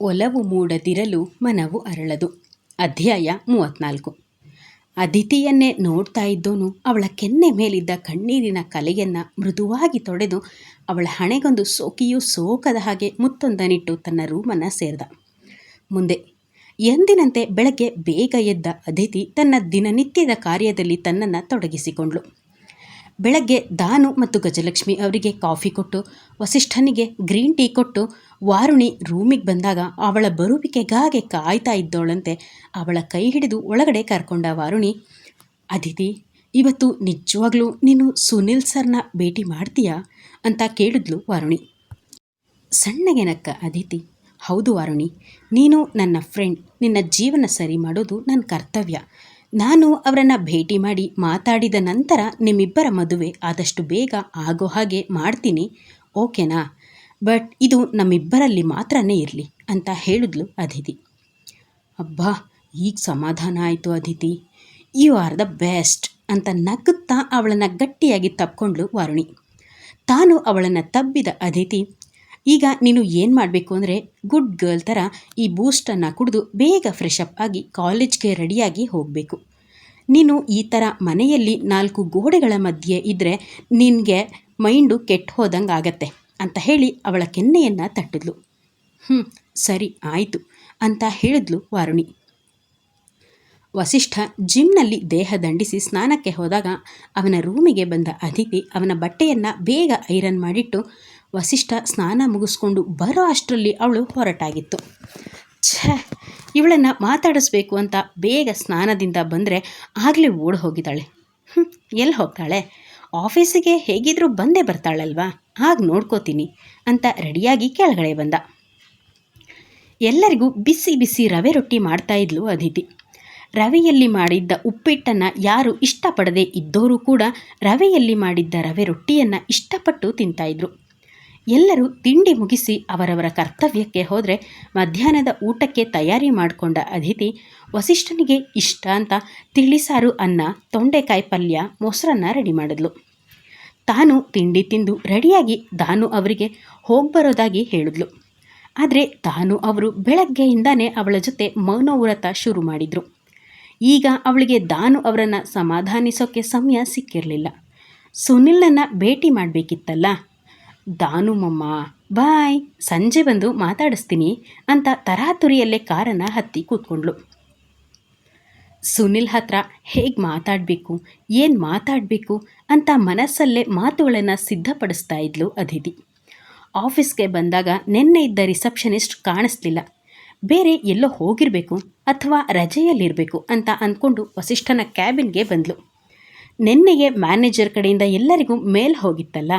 ಒಲವು ಮೂಡದಿರಲು ಮನವು ಅರಳದು. ಅಧ್ಯಾಯ ಮೂವತ್ನಾಲ್ಕು. ಅದಿತಿಯನ್ನೇ ನೋಡ್ತಾ ಇದ್ದೋನು, ಅವಳ ಕೆನ್ನೆ ಮೇಲಿದ್ದ ಕಣ್ಣೀರಿನ ಕಲೆಯನ್ನು ಮೃದುವಾಗಿ ತೊಡೆದು ಅವಳ ಹಣೆಗೊಂದು ಸೋಕಿಯು ಸೋಕದ ಹಾಗೆ ಮುತ್ತೊಂದನಿಟ್ಟು ತನ್ನ ರೂಮನ್ನು ಸೇರಿದ. ಮುಂದೆ, ಎಂದಿನಂತೆ ಬೆಳಗ್ಗೆ ಬೇಗ ಎದ್ದ ಅದಿತಿ ತನ್ನ ದಿನನಿತ್ಯದ ಕಾರ್ಯದಲ್ಲಿ ತನ್ನನ್ನು ತೊಡಗಿಸಿಕೊಂಡ್ಳು. ಬೆಳಗ್ಗೆ ದಾನು ಮತ್ತು ಗಜಲಕ್ಷ್ಮಿ ಅವರಿಗೆ ಕಾಫಿ ಕೊಟ್ಟು, ವಸಿಷ್ಠನಿಗೆ ಗ್ರೀನ್ ಟೀ ಕೊಟ್ಟು, ವಾರುಣಿ ರೂಮಿಗೆ ಬಂದಾಗ ಅವಳ ಬರುವಿಕೆಗಾಗೆ ಕಾಯ್ತಾ ಇದ್ದೋಳಂತೆ ಅವಳ ಕೈ ಹಿಡಿದು ಒಳಗಡೆ ಕರ್ಕೊಂಡ ವಾರುಣಿ, ಅದಿತಿ, ಇವತ್ತು ನಿಜವಾಗ್ಲೂ ನೀನು ಸುನಿಲ್ ಸರ್ನ ಭೇಟಿ ಮಾಡ್ತೀಯಾ? ಅಂತ ಕೇಳಿದ್ಲು ವಾರುಣಿ. ಸಣ್ಣಗೆ ನಕ್ಕ, ಅದಿತಿ. ಹೌದು ವಾರುಣಿ, ನೀನು ನನ್ನ ಫ್ರೆಂಡ್, ನಿನ್ನ ಜೀವನ ಸರಿ ಮಾಡೋದು ನನ್ನ ಕರ್ತವ್ಯ. ನಾನು ಅವರನ್ನು ಭೇಟಿ ಮಾಡಿ ಮಾತಾಡಿದ ನಂತರ ನಿಮ್ಮಿಬ್ಬರ ಮದುವೆ ಆದಷ್ಟು ಬೇಗ ಆಗೋ ಹಾಗೆ ಮಾಡ್ತೀನಿ, ಓಕೆನಾ? ಬಟ್ ಇದು ನಮ್ಮಿಬ್ಬರಲ್ಲಿ ಮಾತ್ರನೇ ಇರಲಿ ಅಂತ ಹೇಳಿದ್ಲು ಅದಿತಿ. ಅಬ್ಬಾ, ಈಗ ಸಮಾಧಾನ ಆಯಿತು Aditi. You are the best ಅಂತ ನಗುತ್ತಾ ಅವಳನ್ನು ಗಟ್ಟಿಯಾಗಿ ತಪ್ಕೊಂಡ್ಳು ವರುಣಿ. ತಾನು ಅವಳನ್ನು ತಬ್ಬಿದ ಅದಿತಿ ಈಗ ನೀನು ಏನು ಮಾಡಬೇಕು ಅಂದರೆ ಗುಡ್ ಗರ್ಲ್ ಥರ ಈ ಬೂಸ್ಟನ್ನು ಕುಡಿದು ಬೇಗ ಫ್ರೆಶ್ ಅಪ್ ಆಗಿ ಕಾಲೇಜ್ಗೆ ರೆಡಿಯಾಗಿ ಹೋಗಬೇಕು. ನೀನು ಈ ಥರ ಮನೆಯಲ್ಲಿ ನಾಲ್ಕು ಗೋಡೆಗಳ ಮಧ್ಯೆ ಇದ್ದರೆ ನಿನಗೆ ಮೈಂಡು ಕೆಟ್ಟು ಹೋದಂಗೆ ಆಗತ್ತೆ ಅಂತ ಹೇಳಿ ಅವಳ ಕೆನ್ನೆಯನ್ನು ತಟ್ಟಿದ್ಲು. ಹ್ಞೂ ಸರಿ, ಆಯಿತು ಅಂತ ಹೇಳಿದ್ಲು ವಾರುಣಿ. ವಸಿಷ್ಠ ಜಿಮ್ನಲ್ಲಿ ದೇಹ ದಂಡಿಸಿ ಸ್ನಾನಕ್ಕೆ ಹೋದಾಗ ಅವನ ರೂಮಿಗೆ ಬಂದ ಅದಿತಿ ಅವನ ಬಟ್ಟೆಯನ್ನು ಬೇಗ ಐರನ್ ಮಾಡಿಟ್ಟು ವಸಿಷ್ಠ ಸ್ನಾನ ಮುಗಿಸ್ಕೊಂಡು ಬರೋ ಅಷ್ಟರಲ್ಲಿ ಅವಳು ಹೊರಟಾಗಿತ್ತು. ಛೇ, ಇವಳನ್ನು ಮಾತಾಡಿಸ್ಬೇಕು ಅಂತ ಬೇಗ ಸ್ನಾನದಿಂದ ಬಂದರೆ ಆಗಲೇ ಓಡಿ ಹೋಗಿದ್ದಾಳೆ. ಹ್ಞೂ ಎಲ್ಲಿ ಹೋಗ್ತಾಳೆ? ಆಫೀಸಿಗೆ ಹೇಗಿದ್ರೂ ಬಂದೇ ಬರ್ತಾಳಲ್ವಾ? ಹಾಗೆ ನೋಡ್ಕೋತೀನಿ ಅಂತ ರೆಡಿಯಾಗಿ ಕೆಳಗಡೆ ಬಂದ. ಎಲ್ಲರಿಗೂ ಬಿಸಿ ಬಿಸಿ ರವೆ ರೊಟ್ಟಿ ಮಾಡ್ತಾ ಇದ್ಲು ಅದಿತಿ. ರವೆಯಲ್ಲಿ ಮಾಡಿದ್ದ ಉಪ್ಪಿಟ್ಟನ್ನು ಯಾರು ಇಷ್ಟಪಡದೆ ಇದ್ದೋರು ಕೂಡ ರವೆಯಲ್ಲಿ ಮಾಡಿದ್ದ ರವೆ ರೊಟ್ಟಿಯನ್ನು ಇಷ್ಟಪಟ್ಟು ತಿಂತಾಯಿದ್ರು ಎಲ್ಲರೂ ತಿಂಡಿ ಮುಗಿಸಿ ಅವರವರ ಕರ್ತವ್ಯಕ್ಕೆ ಹೋದರೆ ಮಧ್ಯಾಹ್ನದ ಊಟಕ್ಕೆ ತಯಾರಿ ಮಾಡಿಕೊಂಡ ಅತಿಥಿ, ವಸಿಷ್ಠನಿಗೆ ಇಷ್ಟ ಅಂತ ತಿಳಿಸಾರು ಅನ್ನ, ತೊಂಡೆಕಾಯಿ ಪಲ್ಯ, ಮೊಸರನ್ನ ರೆಡಿ ಮಾಡಿದ್ಲು. ತಾನು ತಿಂಡಿ ತಿಂದು ರೆಡಿಯಾಗಿ ದಾನು ಅವರಿಗೆ ಹೋಗ್ಬರೋದಾಗಿ ಹೇಳಿದ್ಲು. ಆದರೆ ತಾನು ಅವರು ಬೆಳಗ್ಗೆಯಿಂದನೇ ಅವಳ ಜೊತೆ ಮೌನವ್ರತ ಶುರು ಮಾಡಿದರು. ಈಗ ಅವಳಿಗೆ ದಾನು ಅವರನ್ನು ಸಮಾಧಾನಿಸೋಕ್ಕೆ ಸಮಯ ಸಿಕ್ಕಿರಲಿಲ್ಲ. ಸುನಿಲ್ನನ್ನು ಭೇಟಿ ಮಾಡಬೇಕಿತ್ತಲ್ಲ. ದಾನು ಮಮ್ಮ. ಬಾಯ್. ಸಂಜೆ ಬಂದು ಮಾತಾಡಿಸ್ತೀನಿ ಅಂತ ತರಾತುರಿಯಲ್ಲೇ ಕಾರನ್ನು ಹತ್ತಿ ಕೂತ್ಕೊಂಡ್ಳು. ಸುನಿಲ್ ಹತ್ರ ಹೇಗೆ ಮಾತಾಡಬೇಕು, ಏನು ಮಾತಾಡಬೇಕು ಅಂತ ಮನಸ್ಸಲ್ಲೇ ಮಾತುಗಳನ್ನು ಸಿದ್ಧಪಡಿಸ್ತಾ ಇದ್ಲು ಅದಿತಿ. ಆಫೀಸ್ಗೆ ಬಂದಾಗ ನಿನ್ನೆ ಇದ್ದ ರಿಸೆಪ್ಷನಿಸ್ಟ್ ಕಾಣಿಸ್ಲಿಲ್ಲ. ಬೇರೆ ಎಲ್ಲೋ ಹೋಗಿರಬೇಕು ಅಥವಾ ರಜೆಯಲ್ಲಿರಬೇಕು ಅಂತ ಅಂದ್ಕೊಂಡು ವಸಿಷ್ಠನ ಕ್ಯಾಬಿನ್ಗೆ ಬಂದಳು ನಿನ್ನೆಗೆ ಮ್ಯಾನೇಜರ್ ಕಡೆಯಿಂದ ಎಲ್ಲರಿಗೂ ಮೇಲ್ ಹೋಗಿತ್ತಲ್ಲ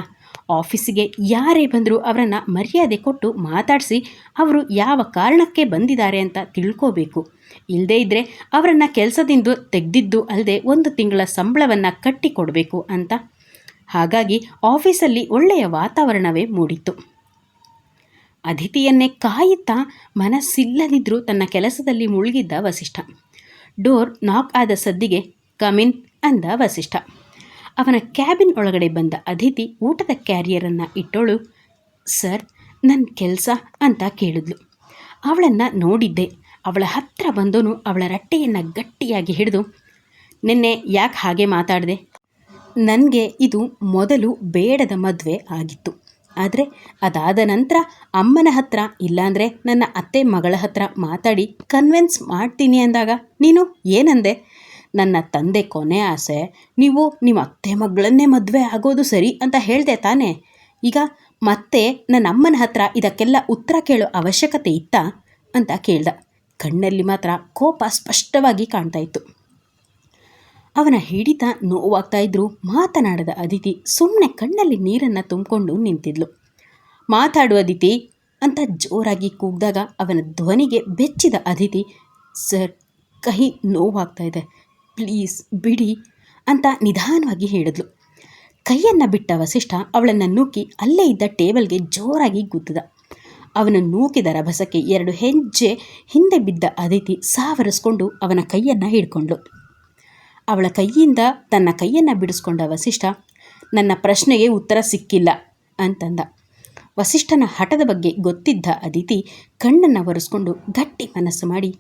ಆಫೀಸಿಗೆ ಯಾರೇ ಬಂದರೂ ಅವರನ್ನು ಮರ್ಯಾದೆ ಕೊಟ್ಟು ಮಾತಾಡಿಸಿ ಅವರು ಯಾವ ಕಾರಣಕ್ಕೆ ಬಂದಿದ್ದಾರೆ ಅಂತ ತಿಳ್ಕೋಬೇಕು. ಇಲ್ಲದೇ ಇದ್ದರೆ ಅವರನ್ನು ಕೆಲಸದಿಂದ ತೆಗೆದಿದ್ದು ಅಲ್ಲದೆ ಒಂದು ತಿಂಗಳ ಸಂಬಳವನ್ನು ಕಟ್ಟಿಕೊಡಬೇಕು ಅಂತ. ಹಾಗಾಗಿ ಆಫೀಸಲ್ಲಿ ಒಳ್ಳೆಯ ವಾತಾವರಣವೇ ಮೂಡಿತ್ತು. ಅತಿಥಿಯನ್ನೇ ಕಾಯುತ್ತಾ ಮನಸ್ಸಿಲ್ಲದಿದ್ದರೂ ತನ್ನ ಕೆಲಸದಲ್ಲಿ ಮುಳುಗಿದ್ದ ವಸಿಷ್ಠ. ಡೋರ್ ನಾಕ್ ಆದ ಸದ್ದಿಗೆ, ಕಮಿನ್ ಅಂದ ವಸಿಷ್ಠ. ಅವನ ಕ್ಯಾಬಿನ್ ಒಳಗಡೆ ಬಂದ ಅತಿಥಿ ಊಟದ ಕ್ಯಾರಿಯರನ್ನು ಇಟ್ಟೋಳು, ಸರ್ ನನ್ನ ಕೆಲಸ ಅಂತ ಕೇಳಿದ್ಲು. ಅವಳನ್ನು ನೋಡಿದ್ದೆ. ಅವಳ ಹತ್ರ ಬಂದೋನು ಅವಳ ರಟ್ಟೆಯನ್ನು ಗಟ್ಟಿಯಾಗಿ ಹಿಡಿದು, ನಿನ್ನೆ ಯಾಕೆ ಹಾಗೆ ಮಾತಾಡಿದೆ? ನನಗೆ ಇದು ಮೊದಲು ಬೇಡದ ಮದುವೆ ಆಗಿತ್ತು. ಆದರೆ ಅದಾದ ನಂತರ ಅಮ್ಮನ ಹತ್ರ ಇಲ್ಲಾಂದರೆ ನನ್ನ ಅತ್ತೆ ಮಗಳ ಹತ್ರ ಮಾತಾಡಿ ಕನ್ವಿನ್ಸ್ ಮಾಡ್ತೀನಿ ಅಂದಾಗ, ನೀನು ಏನಂದೆ? ನನ್ನ ತಂದೆ ಕೊನೆ ಆಸೆ, ನೀವು ನಿಮ್ಮ ಅತ್ತೆ ಮಗಳನ್ನೇ ಮದುವೆ ಆಗೋದು ಸರಿ ಅಂತ ಹೇಳಿದೆ ತಾನೆ. ಈಗ ಮತ್ತೆ ನನ್ನ ಅಮ್ಮನ ಹತ್ರ ಇದಕ್ಕೆಲ್ಲ ಉತ್ತರ ಕೇಳೋ ಅವಶ್ಯಕತೆ ಇತ್ತಾ ಅಂತ ಕೇಳ್ದ. ಕಣ್ಣಲ್ಲಿ ಮಾತ್ರ ಕೋಪ ಸ್ಪಷ್ಟವಾಗಿ ಕಾಣ್ತಾ ಇತ್ತು. ಅವನ ಹಿಡಿತ ನೋವಾಗ್ತಾ ಇದ್ರು ಮಾತನಾಡದ ಅದಿತಿ ಸುಮ್ಮನೆ ಕಣ್ಣಲ್ಲಿ ನೀರನ್ನು ತುಂಬಿಕೊಂಡು ನಿಂತಿದ್ಲು. ಮಾತಾಡು ಅದಿತಿ ಅಂತ ಜೋರಾಗಿ ಕೂಗಿದಾಗ ಅವನ ಧ್ವನಿಗೆ ಬೆಚ್ಚಿದ ಅದಿತಿ ಸರ್ ಕಹಿ ನೋವಾಗ್ತಾ ಇದೆ. ಪ್ಲೀಸ್ ಬಿಡಿ ಅಂತ ನಿಧಾನವಾಗಿ ಹೇಳಿದ್ಲು. ಕೈಯನ್ನು ಬಿಟ್ಟ ವಸಿಷ್ಠ ಅವಳನ್ನು ನೂಕಿ ಅಲ್ಲೇ ಇದ್ದ ಟೇಬಲ್ಗೆ ಜೋರಾಗಿ ಗುದ್ದಿದ ಅವನ ನೂಕಿದ ರಭಸಕ್ಕೆ ಎರಡು ಹೆಜ್ಜೆ ಹಿಂದೆ ಬಿದ್ದ ಅದಿತಿ ಸಾವರಿಸ್ಕೊಂಡು ಅವನ ಕೈಯನ್ನು ಹಿಡ್ಕೊಂಡ್ಳು. ಅವಳ ಕೈಯಿಂದ ತನ್ನ ಕೈಯನ್ನು ಬಿಡಿಸ್ಕೊಂಡ ವಸಿಷ್ಠ, ನನ್ನ ಪ್ರಶ್ನೆಗೆ ಉತ್ತರ ಸಿಕ್ಕಿಲ್ಲ ಅಂತಂದ. ವಸಿಷ್ಠನ ಹಠದ ಬಗ್ಗೆ ಗೊತ್ತಿದ್ದ ಅದಿತಿ ಕಣ್ಣನ್ನು ಒರೆಸ್ಕೊಂಡು ಗಟ್ಟಿ ಮನಸ್ಸು ಮಾಡಿ,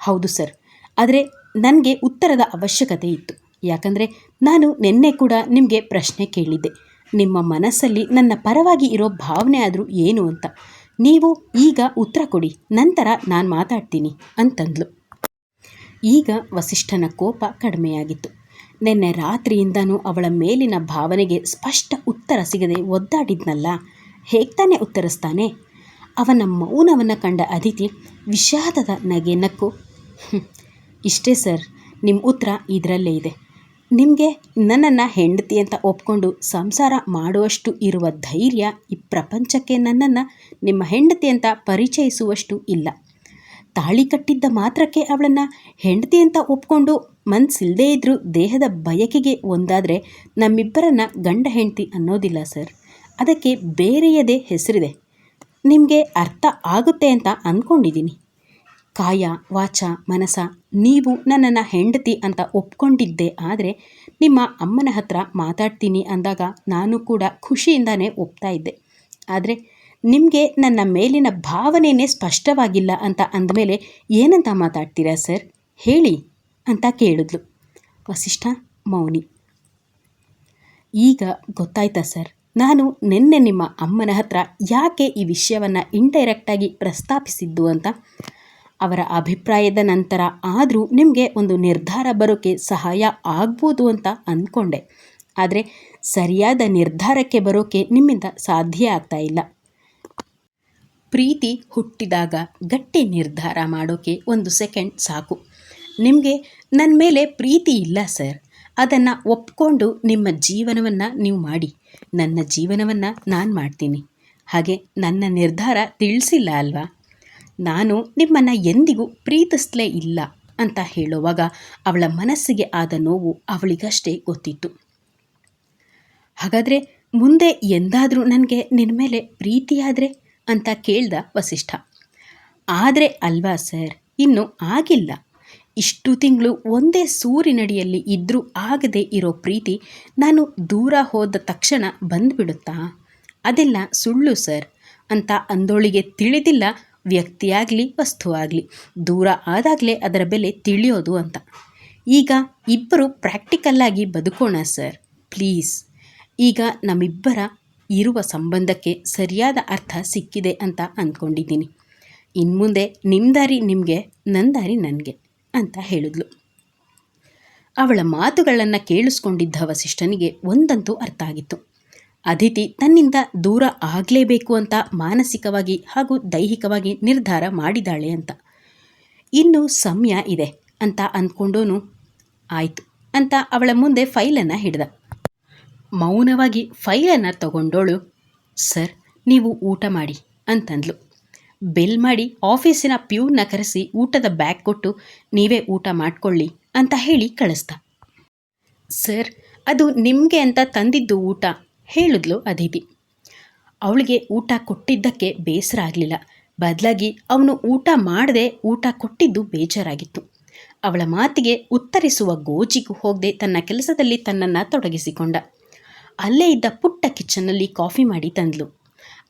ಹೌದು ಸರ್, ಆದರೆ ನನಗೆ ಉತ್ತರದ ಅವಶ್ಯಕತೆ ಇತ್ತು. ಯಾಕಂದರೆ ನಾನು ನಿನ್ನೆ ಕೂಡ ನಿಮಗೆ ಪ್ರಶ್ನೆ ಕೇಳಿದ್ದೆ. ನಿಮ್ಮ ಮನಸ್ಸಲ್ಲಿ ನನ್ನ ಪರವಾಗಿ ಇರೋ ಭಾವನೆ ಆದರೂ ಏನು ಅಂತ. ನೀವು ಈಗ ಉತ್ತರ ಕೊಡಿ ನಂತರ ನಾನು ಮಾತಾಡ್ತೀನಿ ಅಂತಂದ್ಲು. ಈಗ ವಸಿಷ್ಠನ ಕೋಪ ಕಡಿಮೆಯಾಗಿತ್ತು. ನಿನ್ನೆ ರಾತ್ರಿಯಿಂದನೂ ಅವಳ ಮೇಲಿನ ಭಾವನೆಗೆ ಸ್ಪಷ್ಟ ಉತ್ತರ ಸಿಗದೆ ಒದ್ದಾಡಿದ್ನಲ್ಲ ಹೇಗ್ತಾನೆ ತಾನೇ ಉತ್ತರಿಸ್ತಾನೆ? ಅವನ ಮೌನವನ್ನು ಕಂಡ ಅದಿತಿ ವಿಷಾದದ ನಗೆ ನಕ್ಕು "ಹ್ಮ್, ಇಷ್ಟೇ ಸರ್ ನಿಮ್ಮ ಉತ್ತರ ಇದರಲ್ಲೇ ಇದೆ. ನಿಮಗೆ ನನ್ನನ್ನು ಹೆಂಡತಿ ಅಂತ ಒಪ್ಕೊಂಡು ಸಂಸಾರ ಮಾಡುವಷ್ಟು ಇರುವ ಧೈರ್ಯ ಈ ಪ್ರಪಂಚಕ್ಕೆ ನನ್ನನ್ನು ನಿಮ್ಮ ಹೆಂಡತಿ ಅಂತ ಪರಿಚಯಿಸುವಷ್ಟು ಇಲ್ಲ. ತಾಳಿ ಕಟ್ಟಿದ್ದ ಮಾತ್ರಕ್ಕೆ ಅವಳನ್ನು ಹೆಂಡತಿ ಅಂತ ಒಪ್ಕೊಂಡು ಮನಸ್ಸಿಲ್ಲದೇ ಇದ್ದರೂ ದೇಹದ ಬಯಕೆಗೆ ಒಂದಾದರೆ ನಮ್ಮಿಬ್ಬರನ್ನ ಗಂಡ ಹೆಂಡತಿ ಅನ್ನೋದಿಲ್ಲ ಸರ್. ಅದಕ್ಕೆ ಬೇರೆಯದೇ ಹೆಸರಿದೆ. ನಿಮಗೆ ಅರ್ಥ ಆಗುತ್ತೆ ಅಂತ ಅಂದ್ಕೊಂಡಿದ್ದೀನಿ ಕಾಯ, ವಾಚ, ಮನಸ, ನೀವು ನನ್ನನ್ನು ಹೆಂಡತಿ ಅಂತ ಒಪ್ಕೊಂಡಿದ್ದೆ ಆದರೆ ನಿಮ್ಮ ಅಮ್ಮನ ಹತ್ರ ಮಾತಾಡ್ತೀನಿ ಅಂದಾಗ ನಾನು ಕೂಡ ಖುಷಿಯಿಂದನೇ ಒಪ್ತಾ ಇದ್ದೆ. ಆದರೆ ನಿಮಗೆ ನನ್ನ ಮೇಲಿನ ಭಾವನೆಯೇ ಸ್ಪಷ್ಟವಾಗಿಲ್ಲ ಅಂತ ಅಂದಮೇಲೆ ಏನಂತ ಮಾತಾಡ್ತೀರಾ ಸರ್? ಹೇಳಿ ಅಂತ ಕೇಳಿದ್ಲು ವಸಿಷ್ಠ ಮೌನಿ. ಈಗ ಗೊತ್ತಾಯ್ತಾ ಸರ್, ನಾನು ನಿನ್ನೆ ನಿಮ್ಮ ಅಮ್ಮನ ಹತ್ರ ಯಾಕೆ ಈ ವಿಷಯವನ್ನು ಇಂಡೈರೆಕ್ಟಾಗಿ ಪ್ರಸ್ತಾಪಿಸಿದ್ದು ಅಂತ? ಅವರ ಅಭಿಪ್ರಾಯದ ನಂತರ ಆದರೂ ನಿಮಗೆ ಒಂದು ನಿರ್ಧಾರ ಬರೋಕ್ಕೆ ಸಹಾಯ ಆಗ್ಬೋದು ಅಂತ ಅಂದ್ಕೊಂಡೆ ಆದರೆ ಸರಿಯಾದ ನಿರ್ಧಾರಕ್ಕೆ ಬರೋಕ್ಕೆ ನಿಮ್ಮಿಂದ ಸಾಧ್ಯ ಆಗ್ತಾ ಇಲ್ಲ. ಪ್ರೀತಿ ಹುಟ್ಟಿದಾಗ ಗಟ್ಟಿ ನಿರ್ಧಾರ ಮಾಡೋಕ್ಕೆ ಒಂದು ಸೆಕೆಂಡ್ ಸಾಕು. ನಿಮಗೆ ನನ್ನ ಮೇಲೆ ಪ್ರೀತಿ ಇಲ್ಲ ಸರ್. ಅದನ್ನು ಒಪ್ಕೊಂಡು ನಿಮ್ಮ ಜೀವನವನ್ನು ನೀವು ಮಾಡಿ. ನನ್ನ ಜೀವನವನ್ನು ನಾನು ಮಾಡ್ತೀನಿ. ಹಾಗೆ ನನ್ನ ನಿರ್ಧಾರ ತಿಳಿಸಿಲ್ಲ ಅಲ್ವಾ? ನಾನು ನಿಮ್ಮನ್ನು ಎಂದಿಗೂ ಪ್ರೀತಿಸಲೇ ಇಲ್ಲ ಅಂತ ಹೇಳುವಾಗ ಅವಳ ಮನಸ್ಸಿಗೆ ಆದ ನೋವು ಅವಳಿಗಷ್ಟೇ ಗೊತ್ತಿತ್ತು. ಹಾಗಾದರೆ ಮುಂದೆ ಎಂದಾದರೂ ನನಗೆ ನಿನ್ನ ಮೇಲೆ ಪ್ರೀತಿಯಾದರೆ ಅಂತ ಕೇಳ್ದ ವಸಿಷ್ಠ. ಆದರೆ ಅಲ್ವಾ ಸರ್, ಇನ್ನು ಆಗಿಲ್ಲ. ಇಷ್ಟು ತಿಂಗಳು ಒಂದೇ ಸೂರಿನಡಿಯಲ್ಲಿ ಇದ್ದರೂ ಆಗದೆ ಇರೋ ಪ್ರೀತಿ ನಾನು ದೂರ ಹೋದ ತಕ್ಷಣ ಬಂದುಬಿಡುತ್ತಾ? ಅದೆಲ್ಲ ಸುಳ್ಳು ಸರ್, ಅಂತ ಅಂದೋಳಿಗೆ ತಿಳಿದಿಲ್ಲ ವ್ಯಕ್ತಿಯಾಗಲಿ, ವಸ್ತುವಾಗಲಿ, ದೂರ ಆದಾಗಲೇ ಅದರ ಬೆಲೆ ತಿಳಿಯೋದು ಅಂತ. ಈಗ ಇಬ್ಬರು ಪ್ರಾಕ್ಟಿಕಲ್ಲಾಗಿ ಬದುಕೋಣ ಸರ್, ಪ್ಲೀಸ್. ಈಗ ನಮ್ಮಿಬ್ಬರ ಇರುವ ಸಂಬಂಧಕ್ಕೆ ಸರಿಯಾದ ಅರ್ಥ ಸಿಕ್ಕಿದೆ ಅಂತ ಅಂದ್ಕೊಂಡಿದ್ದೀನಿ. ಇನ್ಮುಂದೆ ನಿಮ್ಮ ದಾರಿ ನಿಮಗೆ ನನ್ನ ದಾರಿ ನನಗೆ ಅಂತ ಹೇಳಿದ್ಲು. ಅವಳ ಮಾತುಗಳನ್ನು ಕೇಳಿಸ್ಕೊಂಡಿದ್ದ ವಸಿಷ್ಠನಿಗೆ ಒಂದಂತೂ ಅರ್ಥ ಆಗಿತ್ತು. ಅದಿತಿ ತನ್ನಿಂದ ದೂರ ಆಗಲೇಬೇಕು ಅಂತ ಮಾನಸಿಕವಾಗಿ ಹಾಗೂ ದೈಹಿಕವಾಗಿ ನಿರ್ಧಾರ ಮಾಡಿದ್ದಾಳೆ ಅಂತ. ಇನ್ನು ಸಮಯ ಇದೆ ಅಂತ ಅಂದ್ಕೊಂಡೋನು. ಆಯಿತು ಅಂತ ಅವಳ ಮುಂದೆ ಫೈಲನ್ನು ಹಿಡ್ದ. ಮೌನವಾಗಿ ಫೈಲನ್ನು ತಗೊಂಡೋಳು. ಸರ್, ನೀವು ಊಟ ಮಾಡಿ ಅಂತಂದ್ಲು. ಬೆಲ್ ಮಾಡಿ ಆಫೀಸಿನ ಪ್ಯೂನ್ನ ಕರೆಸಿ ಊಟದ ಬ್ಯಾಗ್ ಕೊಟ್ಟು ನೀವೇ ಊಟ ಮಾಡಿಕೊಳ್ಳಿ ಅಂತ ಹೇಳಿ ಕಳಿಸ್ದ. ಸರ್, ಅದು ನಿಮಗೆ ಅಂತ ತಂದಿದ್ದು ಊಟ. ಹೇಳಿದ್ಲು ಅದಿತಿ. ಅವಳಿಗೆ ಊಟ ಕೊಟ್ಟಿದ್ದಕ್ಕೆ ಬೇಸರ ಆಗಲಿಲ್ಲ. ಬದಲಾಗಿ ಅವನು ಊಟ ಮಾಡದೆ ಊಟ ಕೊಟ್ಟಿದ್ದು ಬೇಜಾರಾಗಿತ್ತು. ಅವಳ ಮಾತಿಗೆ ಉತ್ತರಿಸುವ ಗೋಜಿಗೂ ಹೋಗದೆ ತನ್ನ ಕೆಲಸದಲ್ಲಿ ತನ್ನನ್ನು ತೊಡಗಿಸಿಕೊಂಡ. ಅಲ್ಲೇ ಇದ್ದ ಪುಟ್ಟ ಕಿಚನ್ನಲ್ಲಿ ಕಾಫಿ ಮಾಡಿ ತಂದ್ಲು.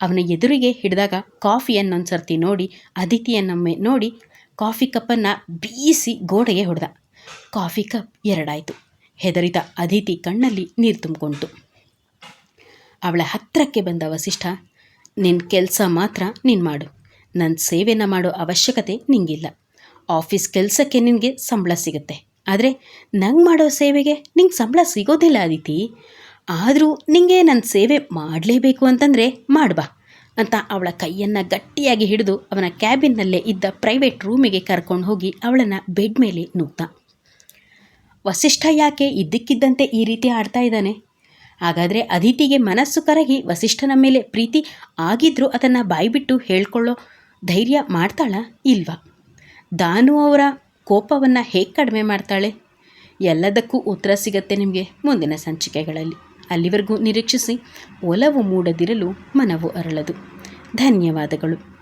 ಅವನ ಎದುರಿಗೆ ಹಿಡಿದಾಗ ಕಾಫಿಯನ್ನೊಂದು ಸರ್ತಿ ನೋಡಿ ಅದಿತಿಯನ್ನೊಮ್ಮೆ ನೋಡಿ ಕಾಫಿ ಕಪ್ಪನ್ನು ಬೀಸಿ ಗೋಡೆಗೆ ಹೊಡೆದ. ಕಾಫಿ ಕಪ್ ಎರಡಾಯಿತು. ಹೆದರಿದ ಅದಿತಿ ಕಣ್ಣಲ್ಲಿ ನೀರು ತುಂಬಿಕೊಂಡಿತು ಅವಳ ಹತ್ತಿರಕ್ಕೆ ಬಂದ ವಸಿಷ್ಠ ನಿನ್ನ ಕೆಲಸ ಮಾತ್ರ ನೀನು ಮಾಡು. ನನ್ನ ಸೇವೆನ ಮಾಡೋ ಅವಶ್ಯಕತೆ ನಿಂಗಿಲ್ಲ. ಆಫೀಸ್ ಕೆಲಸಕ್ಕೆ ನಿನಗೆ ಸಂಬಳ ಸಿಗುತ್ತೆ. ಆದರೆ ನಂಗೆ ಮಾಡೋ ಸೇವೆಗೆ ನಿಂಗೆ ಸಂಬಳ ಸಿಗೋದಿಲ್ಲ ಅದಿತಿ. ಆದರೂ ನಿಂಗೆ ನನ್ನ ಸೇವೆ ಮಾಡಲೇಬೇಕು ಅಂತಂದರೆ ಮಾಡ್ಬಾ ಅಂತ ಅವಳ ಕೈಯನ್ನು ಗಟ್ಟಿಯಾಗಿ ಹಿಡಿದು ಅವನ ಕ್ಯಾಬಿನ್ನಲ್ಲೇ ಇದ್ದ ಪ್ರೈವೇಟ್ ರೂಮಿಗೆ ಕರ್ಕೊಂಡು ಹೋಗಿ ಅವಳನ್ನು ಬೆಡ್ ಮೇಲೆ ನೂಕ್ತ ವಸಿಷ್ಠ ಯಾಕೆ ಇದ್ದಕ್ಕಿದ್ದಂತೆ ಈ ರೀತಿ ಆಡ್ತಾ ಇದ್ದಾನೆ? ಹಾಗಾದರೆ ಅದಿತಿಗೆ ಮನಸ್ಸು ಕರಗಿ ವಸಿಷ್ಠನ ಮೇಲೆ ಪ್ರೀತಿ ಆಗಿದ್ರೂ ಅದನ್ನು ಬಾಯಿಬಿಟ್ಟು ಹೇಳ್ಕೊಳ್ಳೋ ಧೈರ್ಯ ಮಾಡ್ತಾಳ ಇಲ್ವಾ? ದಾನು ಅವರ ಕೋಪವನ್ನು ಹೇಗೆ ಕಡಿಮೆ ಮಾಡ್ತಾಳೆ? ಎಲ್ಲದಕ್ಕೂ ಉತ್ತರ ಸಿಗತ್ತೆ ನಿಮಗೆ ಮುಂದಿನ ಸಂಚಿಕೆಗಳಲ್ಲಿ. ಅಲ್ಲಿವರೆಗೂ ನಿರೀಕ್ಷಿಸಿ ಒಲವು ಮೂಡದಿರಲು ಮನವು ಅರಳದು. ಧನ್ಯವಾದಗಳು.